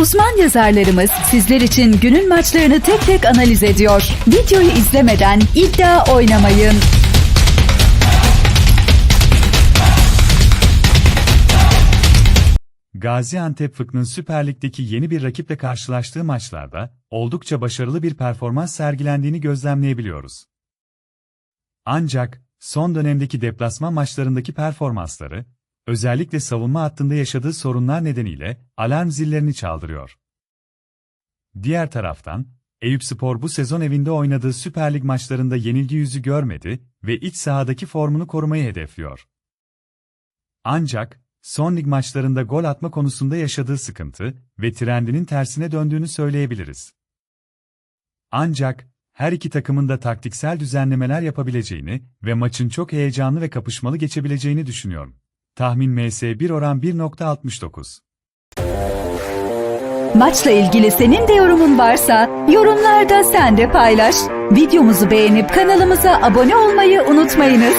Uzman yazarlarımız sizler için günün maçlarını tek tek analiz ediyor. Videoyu izlemeden iddia oynamayın. Gaziantep Fık'ın Süper Lig'deki yeni bir rakiple karşılaştığı maçlarda oldukça başarılı bir performans sergilendiğini gözlemleyebiliyoruz. Ancak son dönemdeki deplasman maçlarındaki performansları, özellikle savunma hattında yaşadığı sorunlar nedeniyle alarm zillerini çaldırıyor. Diğer taraftan, Eyüpspor bu sezon evinde oynadığı Süper Lig maçlarında yenilgi yüzü görmedi ve iç sahadaki formunu korumayı hedefliyor. Ancak, son lig maçlarında gol atma konusunda yaşadığı sıkıntı ve trendinin tersine döndüğünü söyleyebiliriz. Ancak, her iki takımın da taktiksel düzenlemeler yapabileceğini ve maçın çok heyecanlı ve kapışmalı geçebileceğini düşünüyorum. Tahmin MS1 oran 1.69. Maçla ilgili senin de yorumun varsa yorumlarda sen de paylaş. Videomuzu beğenip kanalımıza abone olmayı unutmayınız.